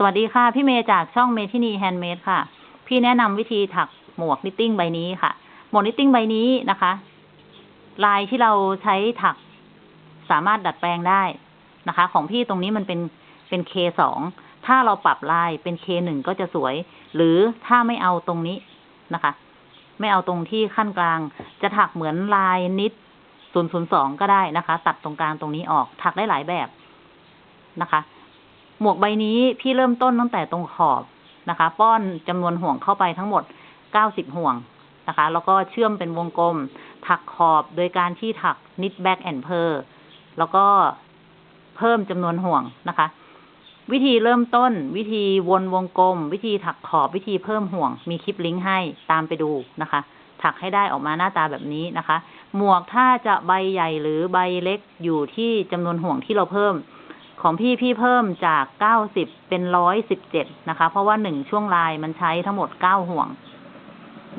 สวัสดีค่ะ พี่เมย์จากช่องเมทินีแฮนด์เมดค่ะ พี่แนะนำวิธีถักหมวกนิตติ้งใบนี้ค่ะ หมวกนิตติ้งใบนี้นะคะ ลายที่เราใช้ถักสามารถดัดแปลงได้นะคะ ของพี่ตรงนี้มันเป็นเป็นเคสองถ้าเราปรับลายเป็นเคหนึ่งก็จะสวย หรือถ้าไม่เอาตรงนี้นะคะ ไม่เอาตรงที่ขั้นกลาง จะถักเหมือนลายนิดศูนย์ศูนย์สองก็ได้นะคะ ตัดตรงกลางตรงนี้ออกถักได้หลายแบบนะคะ หมวกใบนี้พี่เริ่มต้นตั้งแต่ตรงขอบนะคะ ป้อนจำนวนห่วงเข้าไปทั้งหมดเก้าสิบห่วงนะคะ แล้วก็เชื่อมเป็นวงกลม ถักขอบโดยการที่ถักนิดแบ็กแอนเพอร์แล้วก็เพิ่มจำนวนห่วงนะคะ วิธีเริ่มต้น วิธีวนวงกลม วิธีถักขอบวิธีเพิ่มห่วง มีคลิปลิงก์ให้ตามไปดูนะคะ ถักให้ได้ออกมาหน้าตาแบบนี้นะคะ หมวกถ้าจะใบใหญ่หรือใบเล็กอยู่ที่จำนวนห่วงที่เราเพิ่ม ของพี่พี่เพิ่มจากเก้าสิบเป็นร้อยสิบเจ็ดนะคะ เพราะว่าหนึ่งช่วงลายมันใช้ทั้งหมดเก้าห่วง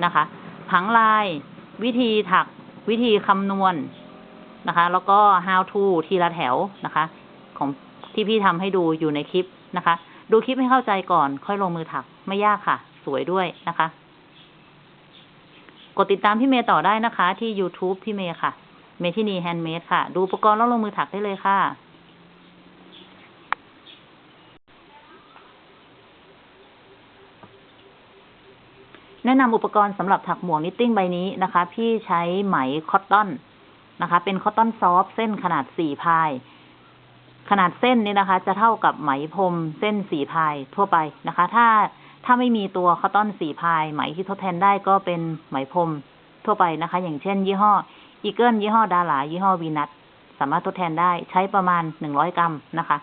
นะคะผังลาย วิธีถักวิธีคำนวณนะคะ แล้วก็ how to ทีละแถวนะคะ ของที่พี่ทำให้ดูอยู่ในคลิปนะคะ ดูคลิปให้เข้าใจก่อน ค่อยลงมือถักไม่ยากค่ะ สวยด้วยนะคะ กดติดตามพี่เมย์ต่อได้นะคะ ที่ YouTube พี่เมย์ค่ะ เมทินีแฮนด์เมดค่ะ ดูอุปกรณ์แล้วลงมือถักได้เลยค่ะ แนะนำอุปกรณ์สำหรับถักหมวกนิตติ้งใบนี้นะคะ พี่ใช้ไหมคอตตอนนะคะ เป็นคอตตอนซอฟต์เส้นขนาดสี่พาย ขนาดเส้นนี้นะคะ จะเท่ากับไหมพรมเส้นสี่พายทั่วไปนะคะ ถ้าถ้าไม่มีตัวคอตตอนสี่พายไหมที่ทดแทนได้ก็เป็นไหมพรมทั่วไปนะคะ อย่างเช่น ยี่ห้ออีเกิลยี่ห้อดารายี่ห้อวีนัทสามารถทดแทนได้ใช้ประมาณหนึ่งร้อยกรัมนะคะ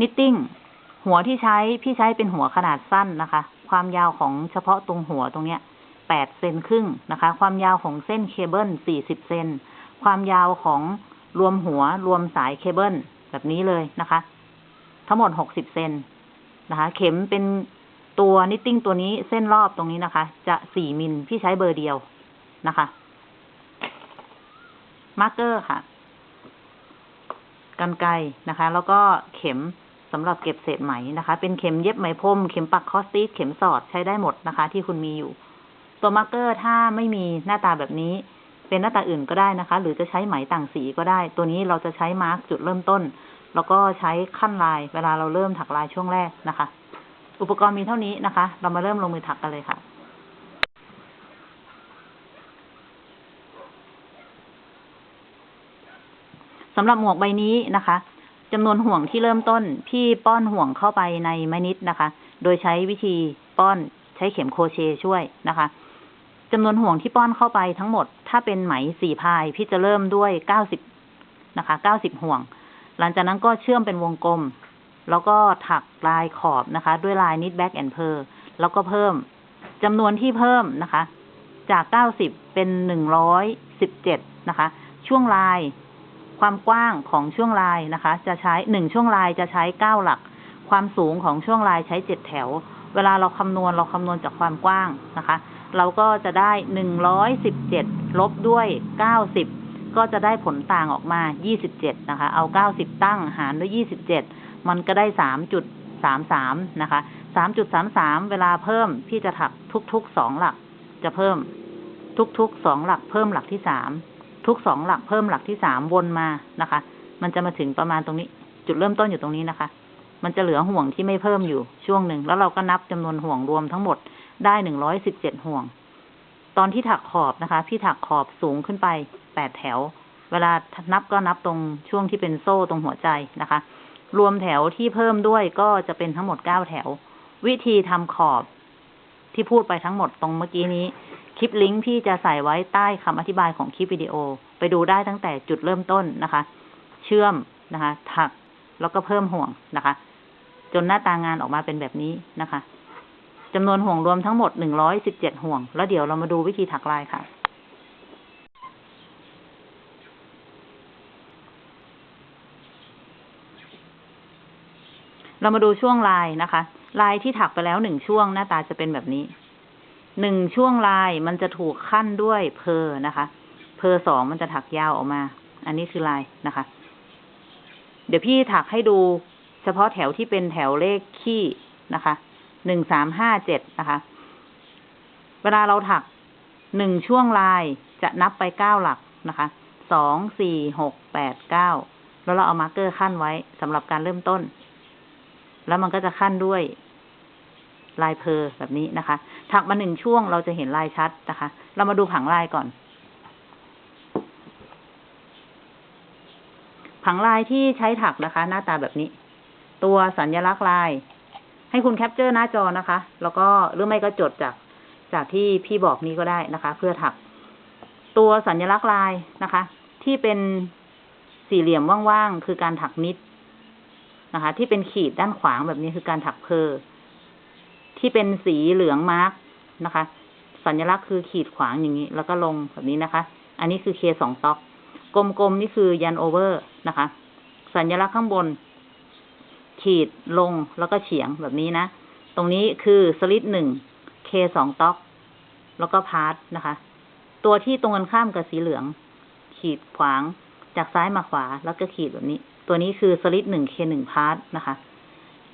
นิตติ้งหัวที่ใช้พี่ใช้เป็นหัวขนาดสั้นนะคะ ความยาวของเฉพาะตรงหัวตรงเนี้ยแปดเซนครึ่งนะคะ ความยาวของเส้นเคเบิลสี่สิบเซนความยาวของรวมหัวรวมสายเคเบิลแบบนี้เลยนะคะ ทั้งหมดหกสิบเซนนะคะ เข็มเป็นตัวนิตติ้งตัวนี้เส้นรอบตรงนี้นะคะ จะสี่มิลพี่ใช้เบอร์เดียวนะคะมาร์กเกอร์ค่ะกันไกนะคะ แล้วก็เข็ม สำหรับเก็บเศษไหมนะคะ เป็นเข็มเย็บไหมพรมเข็มปักคอสติสเข็มสอดใช้ได้หมดนะคะ ที่คุณมีอยู่ ตัวมาร์กเกอร์ถ้าไม่มีหน้าตาแบบนี้ เป็นหน้าตาอื่นก็ได้นะคะ หรือจะใช้ไหมต่างสีก็ได้ ตัวนี้เราจะใช้มาร์กจุดเริ่มต้น แล้วก็ใช้ขั้นลายเวลาเราเริ่มถักลายช่วงแรกนะคะ อุปกรณ์มีเท่านี้นะคะ เรามาเริ่มลงมือถักกันเลยค่ะสำหรับหมวกใบนี้นะคะ จำนวนห่วงที่เริ่มต้น พี่ป้อนห่วงเข้าไปในไม้นิดนะคะ โดยใช้วิธีป้อนใช้เข็มโครเชต์ช่วยนะคะจำนวนห่วงที่ป้อนเข้าไปทั้งหมด ถ้าเป็นไหมสี่พาย พี่จะเริ่มด้วยเก้าสิบนะคะเก้าสิบห่วง หลังจากนั้นก็เชื่อมเป็นวงกลม แล้วก็ถักลายขอบนะคะ ด้วยลายนิดแบ็กแอนเพอร์แล้วก็เพิ่มจำนวนที่เพิ่มนะคะ จากเก้าสิบเป็นหนึ่งร้อยสิบเจ็ดนะคะ ช่วงลาย ความกว้างของช่วงลายนะคะ จะใช้หนึ่งช่วงลายจะใช้เก้าหลัก ความสูงของช่วงลายใช้เจ็ดแถว เวลาเราคำนวณเราคำนวณจากความกว้างนะคะ เราก็จะได้หนึ่งร้อยสิบเจ็ดลบด้วยเก้าสิบก็จะได้ผลต่างออกมายี่สิบเจ็ดนะคะ เอาเก้าสิบตั้งหารด้วยยี่สิบเจ็ดมันก็ได้สามจุดสามสามนะคะสามจุดสามสามเวลาเพิ่มพี่จะถักทุกๆสองหลัก จะเพิ่มทุกๆสองหลัก เพิ่มหลักที่สาม ทุกสองหลักเพิ่มหลักที่สามวนมานะคะ มันจะมาถึงประมาณตรงนี้ จุดเริ่มต้นอยู่ตรงนี้นะคะ มันจะเหลือห่วงที่ไม่เพิ่มอยู่ช่วงหนึ่ง แล้วเราก็นับจำนวนห่วงรวมทั้งหมดได้หนึ่งร้อยสิบเจ็ดห่วง ตอนที่ถักขอบนะคะ พี่ถักขอบสูงขึ้นไปแปดแถว เวลานับก็นับตรงช่วงที่เป็นโซ่ตรงหัวใจนะคะ รวมแถวที่เพิ่มด้วยก็จะเป็นทั้งหมดเก้าแถว วิธีทำขอบ ที่พูดไปทั้งหมดตรงเมื่อกี้นี้ คลิปลิงก์พี่จะใส่ไว้ใต้คำอธิบายของคลิปวิดีโอ ไปดูได้ตั้งแต่จุดเริ่มต้นนะคะ เชื่อมนะคะ ถักแล้วก็เพิ่มห่วงนะคะ จนหน้าตางานออกมาเป็นแบบนี้นะคะจำนวนห่วงรวมทั้งหมดหนึ่งร้อยสิบเจ็ดห่วง แล้วเดี๋ยวเรามาดูวิธีถักลายค่ะเรามาดูช่วงลายนะคะ ลายที่ถักไปแล้วหนึ่งช่วงหน้าตาจะเป็นแบบนี้ หนึ่งช่วงลายมันจะถูกขั้นด้วยเพอนะคะ เพอสองมันจะถักยาวออกมา อันนี้คือลายนะคะ เดี๋ยวพี่ถักให้ดูเฉพาะแถวที่เป็นแถวเลขขี้นะคะ หนึ่งสามห้าเจ็ดนะคะ เวลาเราถักหนึ่งช่วงลายจะนับไปเก้าหลักนะคะ สอง สี่ หก แปด เก้า แล้วเราเอามาร์กเกอร์ขั้นไว้สำหรับการเริ่มต้น แล้วมันก็จะขั้นด้วยลายเพอร์แบบนี้นะคะ ถักมาหนึ่งช่วงเราจะเห็นลายชัดนะคะ เรามาดูผังลายก่อน ผังลายที่ใช้ถักนะคะ หน้าตาแบบนี้ ตัวสัญลักษณ์ลาย ให้คุณแคปเจอร์หน้าจอนะคะ แล้วก็หรือไม่ก็จดจากจากที่พี่บอกนี้ก็ได้นะคะ เพื่อถัก ตัวสัญลักษณ์ลายนะคะ ที่เป็นสี่เหลี่ยมว่างๆคือการถักนิด นะคะ ที่เป็นขีดด้านขวางแบบนี้คือการถักเพอร์ที่เป็นสีเหลืองมาร์กนะคะ สัญลักษณ์คือขีดขวางอย่างนี้ แล้วก็ลงแบบนี้นะคะ อันนี้คือเคสองต็อก กลมๆ นี่คือยันโอเวอร์นะคะ สัญลักษณ์ข้างบน ขีดลงแล้วก็เฉียงแบบนี้นะ ตรงนี้คือสลิดหนึ่งเคสองต็อก แล้วก็พาร์ทนะคะ ตัวที่ตรงกันข้ามกับสีเหลือง ขีดขวางจากซ้ายมาขวาแล้วก็ขีดแบบนี้ ตัวนี้คือสลิดหนึ่งเคหนึ่งพาร์ทนะคะ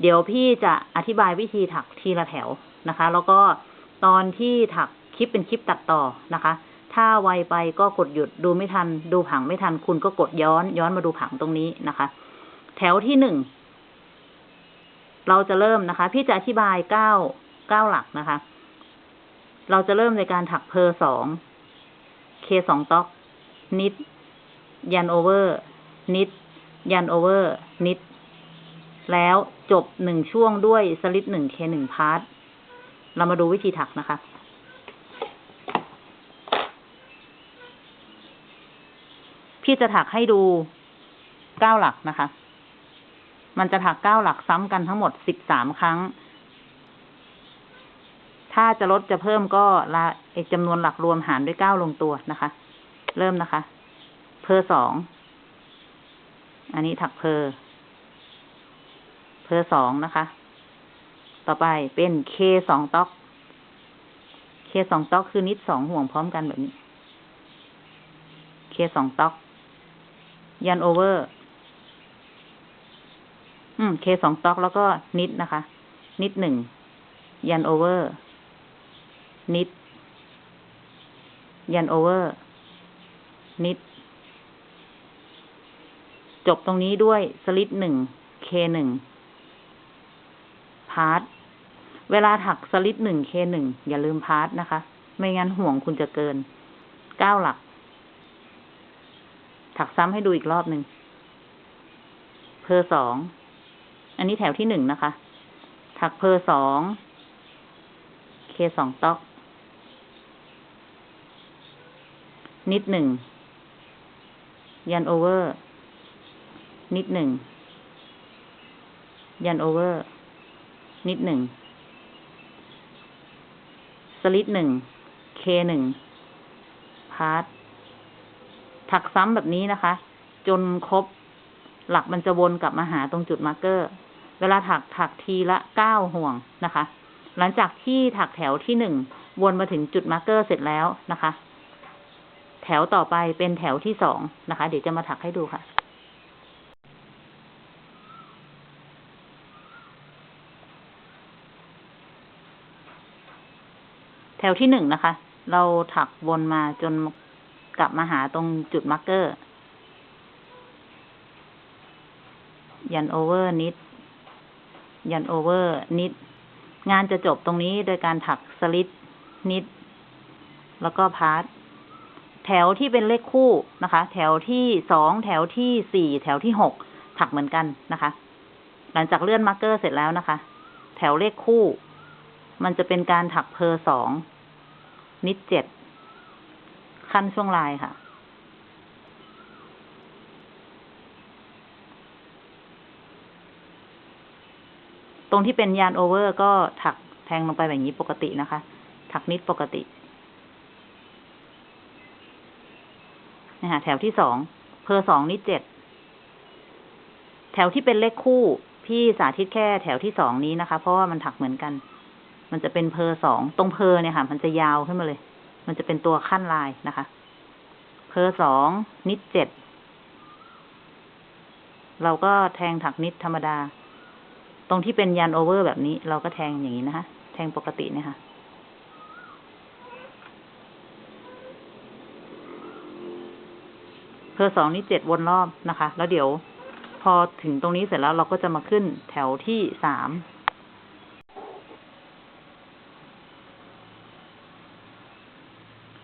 เดี๋ยวพี่จะอธิบายวิธีถักทีละแถวนะคะ แล้วก็ตอนที่ถักคลิปเป็นคลิปตัดต่อนะคะ ถ้าไวไปก็กดหยุดดูไม่ทัน ดูผังไม่ทัน คุณก็กดย้อน ย้อนมาดูผังตรงนี้นะคะ แถวที่หนึ่งเราจะเริ่มนะคะ พี่จะอธิบายเก้าเก้าหลักนะคะ เราจะเริ่มในการถักเพอร์สองเคสองต็อกนิดยันโอเวอร์นิด ยันโอเวอร์นิด แล้วจบหนึ่งช่วงด้วยสลิดหนึ่งเคหนึ่งพาร์ทเรามาดูวิธีถักนะคะ พี่จะถักให้ดูเก้าหลักนะคะ มันจะถักเก้าหลักซ้ำกันทั้งหมดสิบสามครั้ง ถ้าจะลดจะเพิ่มก็ละจำนวนหลักรวมหารด้วยเก้าลงตัวนะคะ เริ่มนะคะ เพอสอง อันนี้ถักเพอ เพอสองนะคะ ต่อไปเป็นเคสองต็อก เคสองต็อกคือนิดสองห่วงพร้อมกันแบบนี้ เคสองต็อก ยันโอเวอร์ อืม เคสองต็อกแล้วก็นิดนะคะ นิดหนึ่ง ยันโอเวอร์ นิด ยันโอเวอร์ นิด จบตรงนี้ด้วยสลิดหนึ่งเคหนึ่งพาร์ทเวลาถักสลิดหนึ่งเคหนึ่งอย่าลืมพาร์ทนะคะ ไม่งั้นห่วงคุณจะเกินเก้าหลัก ถักซ้ำให้ดูอีกรอบหนึ่งเพอสองอันนี้แถวที่หนึ่งนะคะ ถักเพอสองเคสองต็อก นิดหนึ่งยันโอเวอร์ นิดหนึ่ง ยันโอเวอร์ นิดหนึ่ง สลิดหนึ่ง เคหนึ่ง พาร์ทถักซ้ำแบบนี้นะคะ จนครบ หลักมันจะวนกลับมาหาตรงจุดมาร์กเกอร์ เวลาถักถักทีละเก้าห่วงนะคะ หลังจากที่ถักแถวที่หนึ่งวนมาถึงจุดมาร์กเกอร์เสร็จแล้วนะคะ แถวต่อไปเป็นแถวที่สองนะคะ เดี๋ยวจะมาถักให้ดูค่ะ วที่หนึ่งนะคะ เราถักวนมาจนกลับมาหาตรงจุดมาร์กเกอร์ ยันโอเวอร์นิด ยันโอเวอร์นิด งานจะจบตรงนี้โดยการถักสลิดนิด แล้วก็พาร์ทแถวที่เป็นเลขคู่นะคะ แถวที่สองแถวที่สี่แถวที่หกถักเหมือนกันนะคะ หลังจากเลื่อนมาร์กเกอร์เสร็จแล้วนะคะ แถวเลขคู่ มันจะเป็นการถักเพอสอง นิดเจ็ดขั้นช่วงลายค่ะ ตรงที่เป็นยานโอเวอร์ก็ถักแทงลงไปแบบนี้ปกตินะคะ ถักนิดปกตินะคะแถวที่สองเพอสองนิดเจ็ดแถวที่เป็นเลขคู่ พี่สาธิตแค่แถวที่สองนี้นะคะ เพราะว่ามันถักเหมือนกัน มันจะเป็นเพอสองตรงเพอเนี่ยค่ะ มันจะยาวขึ้นมาเลย มันจะเป็นตัวขั้นลายนะคะ เพอสองนิดเจ็ดเราก็แทงถักนิดธรรมดา ตรงที่เป็นยันโอเวอร์แบบนี้ เราก็แทงอย่างนี้นะคะ แทงปกติเนี่ยค่ะ เพอสองนี่เจ็ดวนรอบนะคะ แล้วเดี๋ยว พอถึงตรงนี้เสร็จแล้วเราก็จะมาขึ้นแถวที่สาม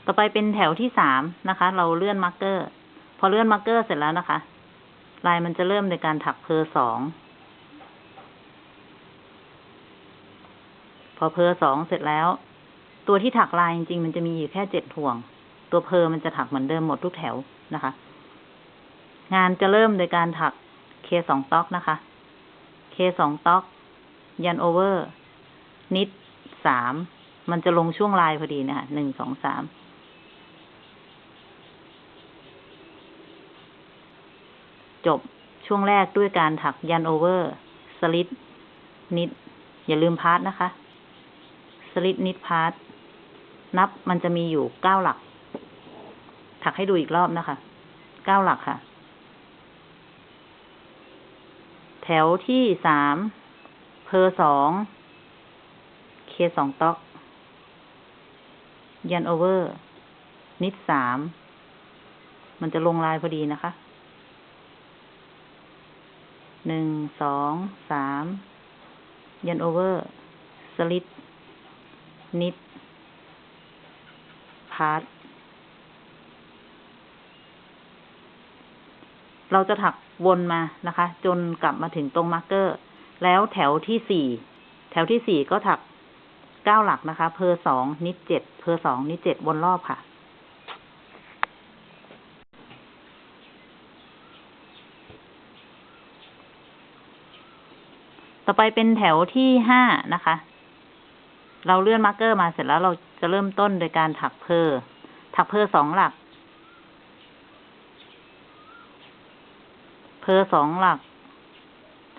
ต่อไปเป็นแถวที่สามนะคะ เราเลื่อนมาร์กเกอร์ พอเลื่อนมาร์กเกอร์เสร็จแล้วนะคะ ลายมันจะเริ่มในการถักเพอสองพอเพอสองเสร็จแล้ว ตัวที่ถักลายจริงๆมันจะมีอยู่แค่เจ็ดห่วง ตัวเพอมันจะถักเหมือนเดิมหมดทุกแถวนะคะ งานจะเริ่มโดยการถักเคสองต๊อกนะคะเคสองต๊อกยันโอเวอร์ นิดสาม มันจะลงช่วงลายพอดีนะคะหนึ่งสองสาม จบช่วงแรกด้วยการถักยันโอเวอร์ สลิดนิด อย่าลืมพาร์ทนะคะ สลิดนิดพาร์ทนับมันจะมีอยู่เก้าหลัก ถักให้ดูอีกรอบนะคะเก้าหลักค่ะ แถวที่สามเพอสองเคสองต๊อก ยันโอเวอร์ นิดสาม มันจะลงลายพอดีนะคะ หนึ่งสองสามยันโอเวอร์ สลิดนิด พาร์ทเราจะถักวนมานะคะ จนกลับมาถึงตรงมาร์กเกอร์ แล้วแถวที่สี่แถวที่สี่ก็ถักเก้าหลักนะคะ เพอสองนิดเจ็ดเพอสองนิดเจ็ดวนรอบค่ะ ต่อไปเป็นแถวที่ห้านะคะ เราเลื่อนมาร์กเกอร์มาเสร็จแล้วเราจะเริ่มต้นโดยการถักเพอถักเพอสองหลัก เพอสองหลัก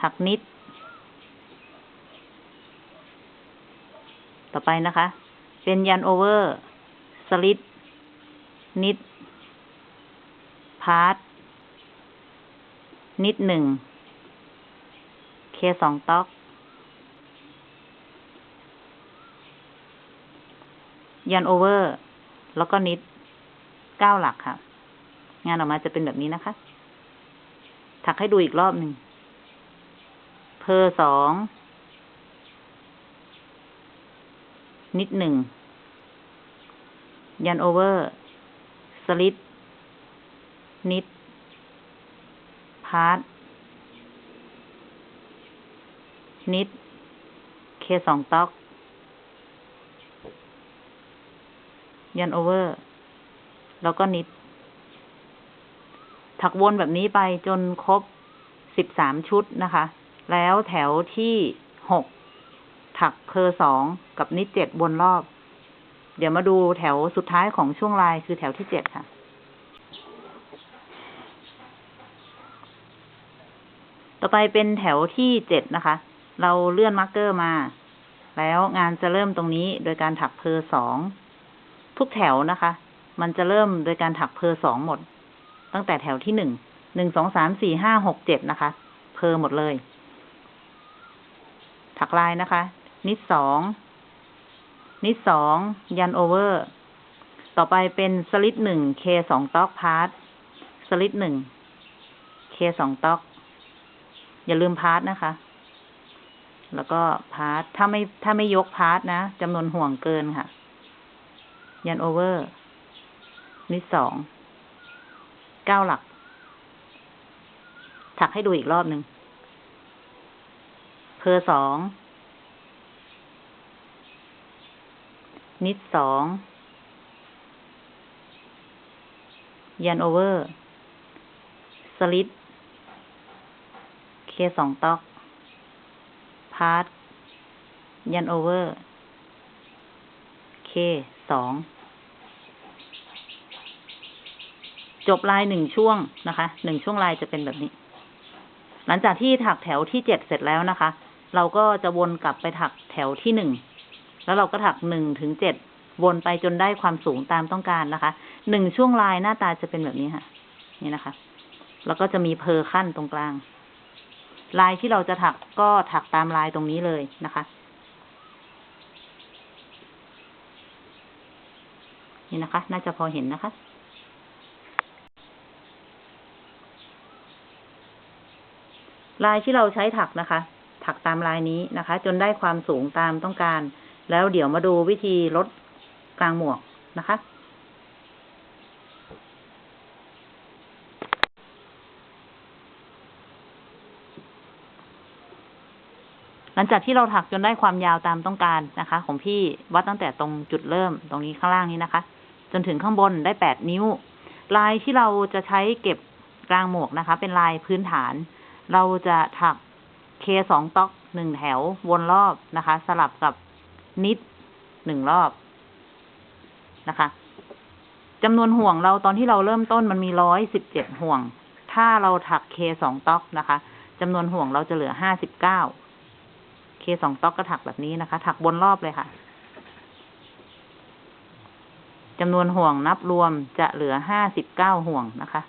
ถักนิด ต่อไปนะคะ เป็นยันโอเวอร์ สลิด นิด พาร์ทนิดหนึ่ง เคสองต๊อก ยันโอเวอร์ แล้วก็นิดเก้าหลักค่ะ งานออกมาจะเป็นแบบนี้นะคะ ถักให้ดูอีกรอบหนึ่ง เพอสอง นิดหนึ่ง ยันโอเวอร์ สลิดนิด พาร์ท นิด เคสองต๊อก ยันโอเวอร์ แล้วก็นิด ถักวนแบบนี้ไปจนครบสิบสามชุดนะคะ แล้วแถวที่หกถักเพอสองกับนิดเจ็ดวนรอบ เดี๋ยวมาดูแถวสุดท้ายของช่วงลายคือแถวที่เจ็ดค่ะต่อไปเป็นแถวที่เจ็ดนะคะ เราเลื่อนมาร์กเกอร์มา แล้วงานจะเริ่มตรงนี้โดยการถักเพอสองทุกแถวนะคะ มันจะเริ่มโดยการถักเพอสองหมด ตั้งแต่แถวที่หนึ่งหนึ่งสองสามสี่ห้าหกเจ็ดนะคะ เพอหมดเลย ถักลายนะคะ นิดสองนิดสองยันโอเวอร์ ต่อไปเป็นสลิดหนึ่งเคสองต๊อกพาร์ทสลิดหนึ่งเคสองต๊อก อย่าลืมพาร์ทนะคะ แล้วก็พาร์ท ถ้าไม่ถ้าไม่ยกพาร์ทนะจำนวนห่วงเกินค่ะ ยันโอเวอร์นิดสอง เก้าหลัก ถักให้ดูอีกรอบหนึ่งเพอสอง นิดสอง ยันโอเวอร์ สลิดเคสองตอก พาร์ทยันโอเวอร์ เคสอง จบลายหนึ่งช่วงนะคะ หนึ่งช่วงลายจะเป็นแบบนี้ หลังจากที่ถักแถวที่เจ็ดเสร็จแล้วนะคะ เราก็จะวนกลับไปถักแถวที่หนึ่ง แล้วเราก็ถักหนึ่งถึงเจ็ดวนไปจนได้ความสูงตามต้องการนะคะ หนึ่งช่วงลายหน้าตาจะเป็นแบบนี้ค่ะ นี่นะคะ แล้วก็จะมีเพอขั้นตรงกลาง ลายที่เราจะถักก็ถักตามลายตรงนี้เลยนะคะ นี่นะคะ น่าจะพอเห็นนะคะ ลายที่เราใช้ถักนะคะ ถักตามลายนี้นะคะ จนได้ความสูงตามต้องการ แล้วเดี๋ยวมาดูวิธีลดกลางหมวกนะคะ ลังจากที่เราถักจนได้ความยาวตามต้องการนะคะ ของพี่วัดตั้งแต่ตรงจุดเริ่มตรงนี้ข้างล่างนี้นะคะ จนถึงข้างบนได้แปดนิ้ว ลายที่เราจะใช้เก็บกลางหมวกนะคะ เป็นลายพื้นฐาน เราจะถักเคสองต๊อกหนึ่งแถววนรอบนะคะ สลับกับนิดหนึ่งรอบนะคะจำนวนห่วงเราตอนที่เราเริ่มต้นมันมีร้อยสิบเจ็ดห่วง ถ้าเราถักเคสองต๊อกนะคะจำนวนห่วงเราจะเหลือห้าสิบเก้า เคสองต๊อกก็ถักแบบนี้นะคะ ถักบนรอบเลยค่ะจำนวนห่วงนับรวมจะเหลือห้าสิบเก้าห่วงนะคะ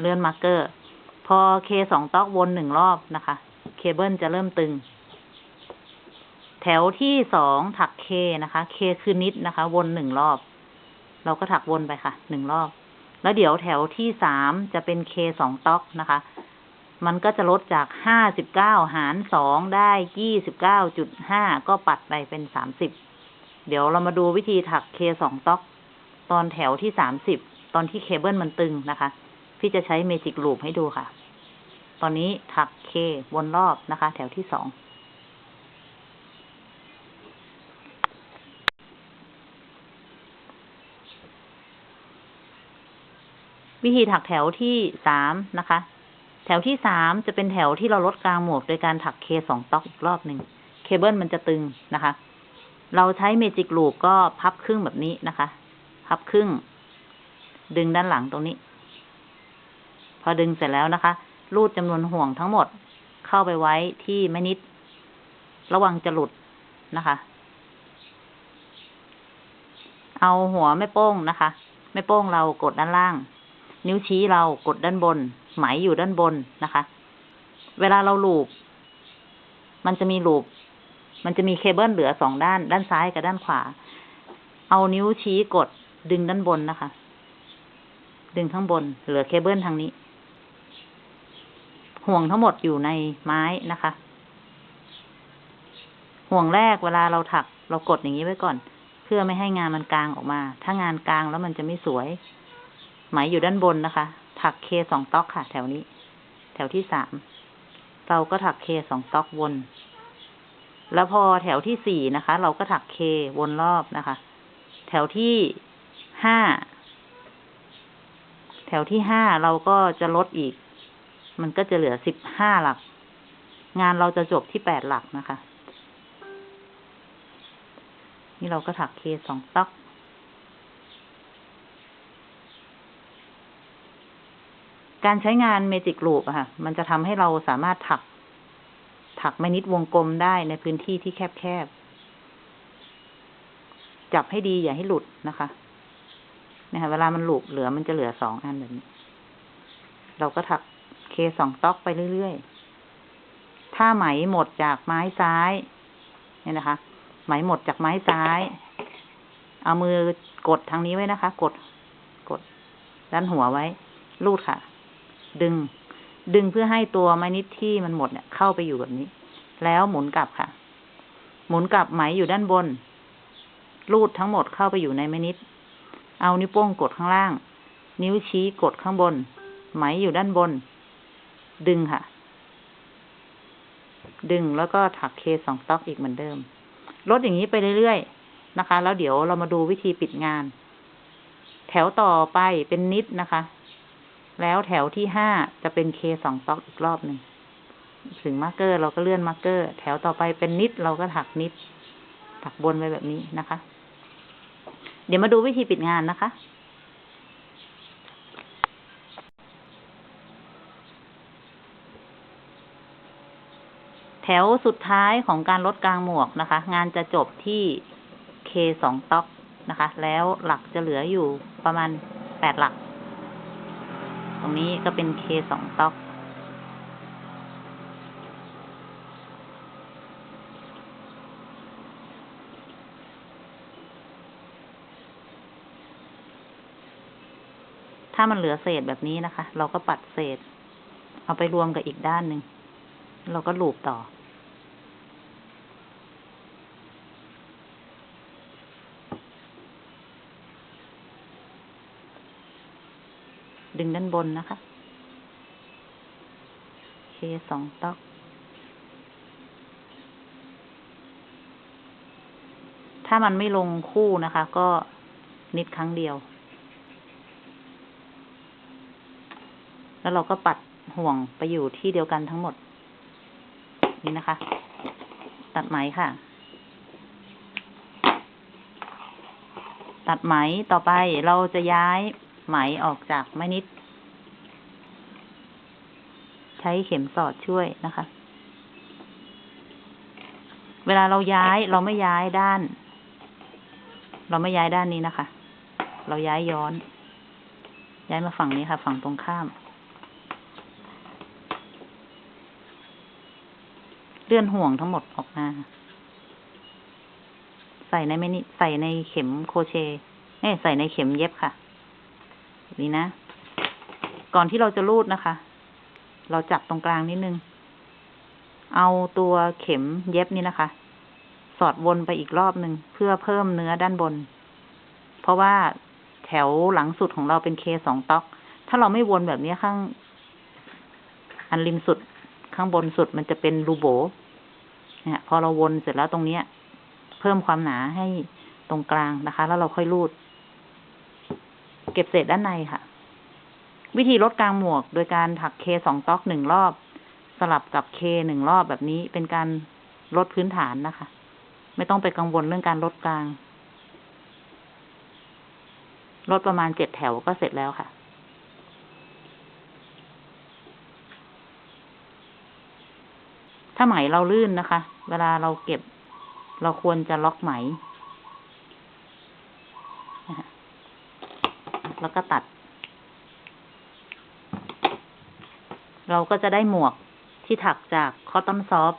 เลื่อนมาร์กเกอร์ พอเคสองต๊อกวนหนึ่งรอบนะคะ เคเบิลจะเริ่มตึง แถวที่สองถักเคนะคะเคคือนิดนะคะ วนหนึ่งรอบ เราก็ถักวนไปค่ะหนึ่งรอบ แล้วเดี๋ยวแถวที่สามจะเป็นเคสองต๊อกนะคะ มันก็จะลดจากห้าสิบเก้าหารสองได้ยี่สิบเก้าจุดห้าก็ปัดไปเป็นสามสิบ เดี๋ยวเรามาดูวิธีถักเคสองต๊อก ตอนแถวที่สามสิบ ตอนที่เคเบิลมันตึงนะคะ พี่จะใช้เมจิกลูปให้ดูค่ะ ตอนนี้ถักเควนรอบนะคะ แถวที่สองวิธีถักแถวที่สามนะคะ แถวที่สามจะเป็นแถวที่เราลดกลางหมวกโดยการถักเคสองต๊อกอีกรอบหนึ่งเคเบิลมันจะตึงนะคะ เราใช้เมจิกลูปก็พับครึ่งแบบนี้นะคะ พับครึ่ง ดึงด้านหลังตรงนี้ พอดึงเสร็จแล้วนะคะ รูดจำนวนห่วงทั้งหมดเข้าไปไว้ที่แม่นิด ระวังจะหลุดนะคะ เอาหัวแม่โป้งนะคะ แม่โป้งเรากดด้านล่าง นิ้วชี้เรากดด้านบน ไหมอยู่ด้านบนนะคะ เวลาเราลูบมันจะมีลูบมันจะมีเคเบิลเหลือสองด้าน ด้านซ้ายกับด้านขวา เอานิ้วชี้กดดึงด้านบนนะคะ ดึงข้างบน เหลือเคเบิลทางนี้ ห่วงทั้งหมดอยู่ในไม้นะคะ ห่วงแรกเวลาเราถัก เรากดอย่างนี้ไว้ก่อน เพื่อไม่ให้งานมันกลางออกมา ถ้างานกลางแล้วมันจะไม่สวย ไหมอยู่ด้านบนนะคะ ถักเคสองต๊อกค่ะ แถวนี้ แถวที่สามเราก็ถักเคสองต๊อกวน แล้วพอแถวที่สี่นะคะ เราก็ถักเควนรอบนะคะ แถวที่ห้าแถวที่ห้าเราก็จะลดอีก มันก็จะเหลือสิบห้าหลัก งานเราจะจบที่แปดหลักนะคะ นี่เราก็ถักเคสองต๊อก การใช้งานเมจิกลูปอะค่ะ มันจะทำให้เราสามารถถัก ถักไม่นิดวงกลมได้ในพื้นที่ที่แคบๆ จับให้ดีอย่าให้หลุดนะคะนะคะเวลามันหลุดเหลือมันจะเหลือสองอันแบบนี้ เราก็ถักเคสองต๊อกไปเรื่อยๆ ถ้าไหมหมดจากไม้ซ้ายเนี่ยนะคะ ไหมหมดจากไม้ซ้าย เอามือกดทางนี้ไว้นะคะ กด กด ด้านหัวไว้ ลูดค่ะ ดึง ดึงเพื่อให้ตัวไม้นิดที่มันหมดเนี่ยเข้าไปอยู่แบบนี้ แล้วหมุนกลับค่ะ หมุนกลับไหมอยู่ด้านบนลูดทั้งหมดเข้าไปอยู่ในไม้นิด เอานิ้วโป้งกดข้างล่าง นิ้วชี้กดข้างบน ไหมอยู่ด้านบน ดึงค่ะ ดึงแล้วก็ถักเคสองต๊อกอีกเหมือนเดิม ลดอย่างนี้ไปเรื่อยๆนะคะ แล้วเดี๋ยวเรามาดูวิธีปิดงาน แถวต่อไปเป็นนิดนะคะ แล้วแถวที่ห้าจะเป็นเคสองตอกอีกรอบหนึ่งถึงมาร์กเกอร์เราก็เลื่อนมาร์กเกอร์ แถวต่อไปเป็นนิดเราก็ถักนิด ถักบนไปแบบนี้นะคะ เดี๋ยวมาดูวิธีปิดงานนะคะ แถวสุดท้ายของการลดกลางหมวกนะคะ งานจะจบที่เคสองต๊อกนะคะ แล้วหลักจะเหลืออยู่ประมาณแปดหลัก รงนี้ก็เป็น k สองต๊อก ถ้ามันเหลือเศษแบบนี้นะคะ เราก็ปัดเศษ เอาไปรวมกับอีกด้านหนึ่ง เราก็ลูบต่อ ดึงด้านบนนะคะ เคสองต๊อก ถ้ามันไม่ลงคู่นะคะ ก็นิดครั้งเดียว แล้วเราก็ปัดห่วงไปอยู่ที่เดียวกันทั้งหมด นี่นะคะ ตัดไหมค่ะ ตัดไหมต่อไปเราจะย้าย ไหมออกจากไม้นิด ใช้เข็มสอดช่วยนะคะ เวลาเราย้ายเราไม่ย้ายด้าน เราไม่ย้ายด้านนี้นะคะ เราย้ายย้อน ย้ายมาฝั่งนี้ค่ะ ฝั่งตรงข้าม เลื่อนห่วงทั้งหมดออกมาใส่ในไม่นิใส่ในเข็มโคเชเอ้ใส่ในเข็มเย็บค่ะ นี้นะ ก่อนที่เราจะรูดนะคะ เราจับตรงกลางนิดนึง เอาตัวเข็มเย็บนี่นะคะ สอดวนไปอีกรอบหนึ่งเพื่อเพิ่มเนื้อด้านบน เพราะว่าแถวหลังสุดของเราเป็นเคสองต๊อก ถ้าเราไม่วนแบบนี้ข้าง อันริมสุดข้างบนสุดมันจะเป็นรูโบเนี่ยพอเราวนเสร็จแล้วตรงเนี้ย เพิ่มความหนาให้ตรงกลางนะคะ แล้วเราค่อยรูด ก็บเศษด้านในค่ะ วิธีลดกลางหมวกโดยการถักเคสองต๊อกหนึ่งรอบ สลับกับเคหนึ่งรอบแบบนี้เป็นการลดพื้นฐานนะคะ ไม่ต้องไปกังวลเรื่องการลดกลาง ลดประมาณเจ็ดแถวก็เสร็จแล้วค่ะถ้าไหมเราลื่นนะคะ เวลาเราเก็บ เราควรจะล็อกไหมนะคะ แล้วก็ตัด เราก็จะได้หมวกที่ถักจากคอตตอนซอฟ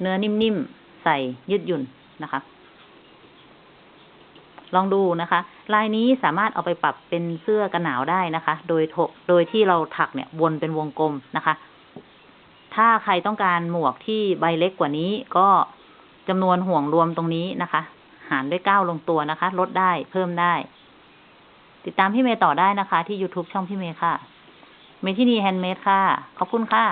เนื้อนิ่มๆ ใส่ยืดหยุ่นนะคะ ลองดูนะคะ ลายนี้สามารถเอาไปปรับเป็นเสื้อกันหนาวได้นะคะ โดยโดยที่เราถักเนี่ยวนเป็นวงกลมนะคะ ถ้าใครต้องการหมวกที่ใบเล็กกว่านี้ก็จำนวนห่วงรวมตรงนี้นะคะ หารด้วยเก้าลงตัวนะคะ ลดได้เพิ่มได้ ติดตามพี่เมย์ต่อได้นะคะ ที่ YouTube ช่องพี่เมย์ค่ะ เมทินีแฮนด์เมดค่ะ ขอบคุณค่ะ